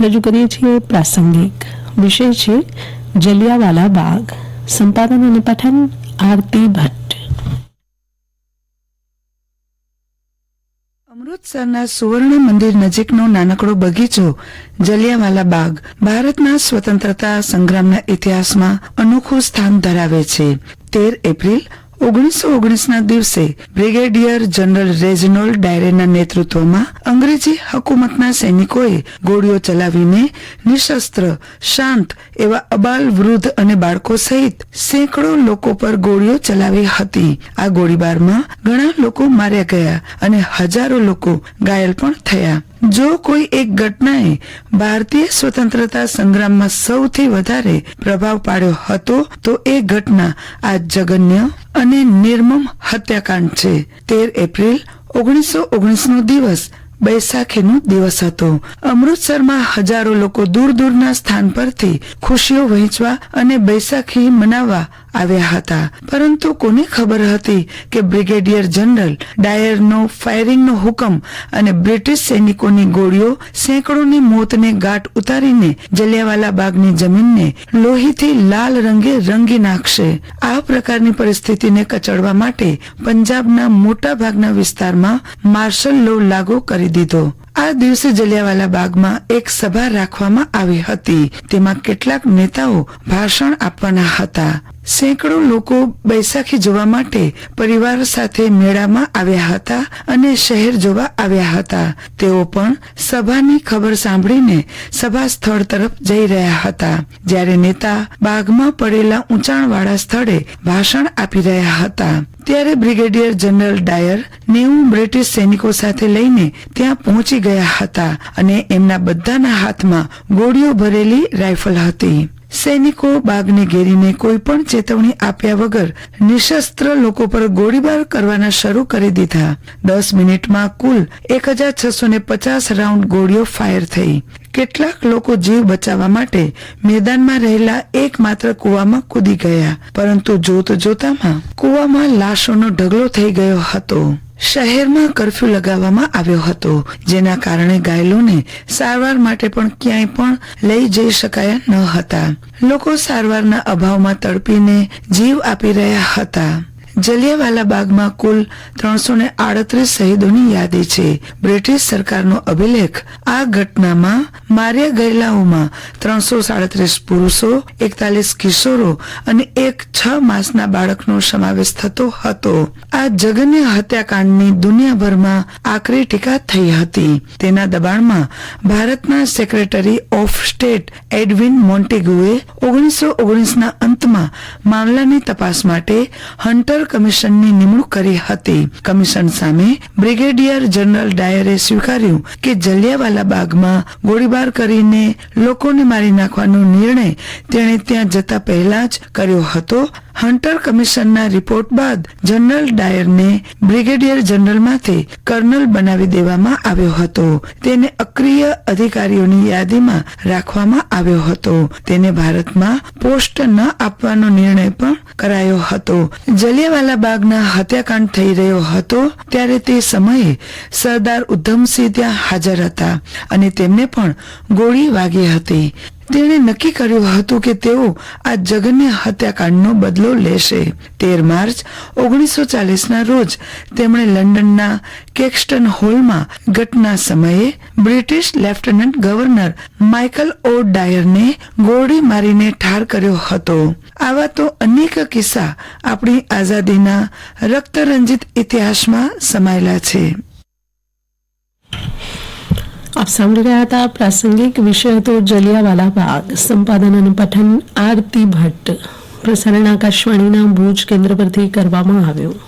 રજૂ કરીએ છીએ પ્રાસંગિક. વિષય છે, જલિયાવાલા બાગ, સંપાદન અને પઠન, આરતી ભટ્ટ. અમૃતસરના સુવર્ણ મંદિર નજીકનો નાનકડો બગીચો, જલિયાવાલા બાગ, ભારતના સ્વતંત્રતા સંગ્રામના ઇતિહાસમાં અનોખું સ્થાન ધરાવે છે. તેર એપ્રિલ ઓગણીસો ઓગણીસના દિવસે બ્રિગેડિયર જનરલ રેજનોલ્ડ ડાયરેના નેતૃત્વમાં અંગ્રેજી હકુમતના સૈનિકોએ ગોળીઓ ચલાવીને નિશસ્ત્ર, શાંત એવા અબાલ વૃદ્ધ અને બાળકો સહિત સેંકડો લોકો પર ગોળીઓ ચલાવી હતી. આ ગોળીબારમાં ઘણા લોકો માર્યા ગયા અને હજારો લોકો ઘાયલ પણ થયા. જો કોઈ એક ઘટનાએ ભારતીય સ્વતંત્રતા સંગ્રામમાં સૌથી વધારે પ્રભાવ પાડ્યો હતો, તો એ ઘટના આ જગન્ય અને નિર્મમ હત્યાકાંડ છે. તેર એપ્રિલ, ઓગણીસો ઓગણીસ નો દિવસ, બૈસાખીનો દિવસ હતો. અમૃતસરમાં હજારો લોકો દૂર દૂરના સ્થાન પરથી ખુશીઓ વહેંચવા અને બૈસાખી મનાવવા આવ્યા હતા. પરંતુ કોને ખબર હતી કે બ્રિગેડિયર જનરલ ડાયરનો ફાયરિંગનો હુકમ અને બ્રિટિશ સૈનિકોની ગોળીઓ સેંકડોની મોતને ગાંઠ ઉતારીને જલિયાવાલા બાગની જમીનને લોહીથી લાલ રંગે રંગી નાખશે. આ પ્રકારની પરિસ્થિતિને કચડવા માટે પંજાબના મોટા ભાગના વિસ્તારમાં માર્શલ લો લાગુ કરી દીધો. આ દિવસે જલિયાવાલા બાગમાં એક સભા રાખવામાં આવી હતી. તેમાં કેટલાક નેતાઓ ભાષણ આપવાના હતા. સેંકડો લોકો બૈસાખી જોવા માટે પરિવાર સાથે મેળામાં આવ્યા હતા અને શહેર જોવા આવ્યા હતા. તેઓ પણ સભાની ખબર સાંભળીને સભા સ્થળ તરફ જઈ રહ્યા હતા. જ્યારે નેતા બાગમાં પડેલા ઊંચાણવાળા સ્થળે ભાષણ આપી રહ્યા હતા. ત્યારે બ્રિગેડિયર જનરલ ડાયર નેવું બ્રિટિશ સૈનિકો સાથે લઈને ત્યાં પહોંચી ગયા હતા અને એમના બધાના હાથમાં ગોળીઓ ભરેલી રાઇફલ હતી. સૈનિકો બાગને ઘેરીને કોઈ પણ ચેતવણી આપ્યા વગર નિશસ્ત્ર લોકો પર ગોળીબાર કરવાના શરૂ કરી દીધા. દસ મિનિટમાં કુલ એક હજાર છસો ને પચાસ રાઉન્ડ ગોળીઓ ફાયર થઈ. કેટલાક લોકો જીવ બચાવવા માટે મેદાનમાં રહેલા એકમાત્ર કુવામાં કૂદી ગયા. પરંતુ જોત જોતામાં કુવામાં લાશોનો ઢગલો થઈ ગયો હતો. શહેરમાં કરફ્યુ લગાવવામાં આવ્યો હતો, જેના કારણે ઘાયલોને સારવાર માટે પણ ક્યાંય પણ લઈ જઈ શકાયા ન હતા. લોકો સારવારના અભાવમાં તડપીને જીવ આપી રહ્યા હતા. જલિયાવાલા બાગમાં કુલ ત્રણસો ને આડત્રીસ શહીદોની યાદી છે. બ્રિટિશ સરકારનો અભિલેખ આ ઘટનામાં માર્યા ગયેલાઓમાં ત્રણસો સાડત્રીસ પુરુષો, એકતાલીસ કિશોરો અને એક છ માસના બાળકનો સમાવેશ થતો હતો. આ જગન્ય હત્યાકાંડની દુનિયાભરમાં આકરી ટીકા થઈ હતી. તેના દબાણમાં ભારતના સેક્રેટરી ઓફ સ્ટેટ એડવિન મોન્ટેગુએ ઓગણીસો ઓગણીસના અંતમાં મામલાની તપાસ માટે હન્ટર કમિશનની નિમણૂક કરી હતી. કમિશન સામે બ્રિગેડિયર જનરલ ડાયરે સ્વીકાર્યું કે જલિયાવાલા બાગમાં ગોળીબાર કરીને લોકોને મારી નાખવાનો નિર્ણય તેણે ત્યાં જતા પહેલા જ કર્યો હતો. હન્ટર કમિશનના રિપોર્ટ બાદ જનરલ ડાયરને બ્રિગેડિયર જનરલમાંથી કર્નલ બનાવી દેવામાં આવ્યો હતો. તેને અક્રિય અધિકારીઓની યાદીમાં રાખવામાં આવ્યો હતો. તેને ભારતમાં પોસ્ટ ન આપવાનો નિર્ણય પણ કરાયો હતો. જલિયાવાલા બાગના હત્યાકાંડ થઈ રહ્યો હતો ત્યારે તે સમયે સરદાર ઉધમસિંહ ત્યાં હાજર હતા અને તેમને પણ ગોળી વાગી હતી. તેણે નક્કી કર્યું હતું કે તેઓ આ જઘન્ય હત્યાકાંડનો બદલો લેશે. તેર માર્ચ ઓગણીસો ચાલીસના રોજ તેમણે લંડનના કેક્સ્ટન હોલમાં ઘટના સમયે British lieutenant governor Michael O ડાયરને ગોળી મારીને ઠાર કર્યો હતો. આવા તો અનેક કિસ્સા આપણી આઝાદીના રક્તરંજિત ઇતિહાસમાં સમાયેલા છે. આપ સાંભળી રહ્યા હતા પ્રાસંગિક વિષય હતો જલિયાવાલા બાગ. સંપાદન અને પઠન આરતી ભટ્ટ. પ્રસારણ આકાશવાણીના ભુજ કેન્દ્ર પરથી કરવામાં આવ્યું.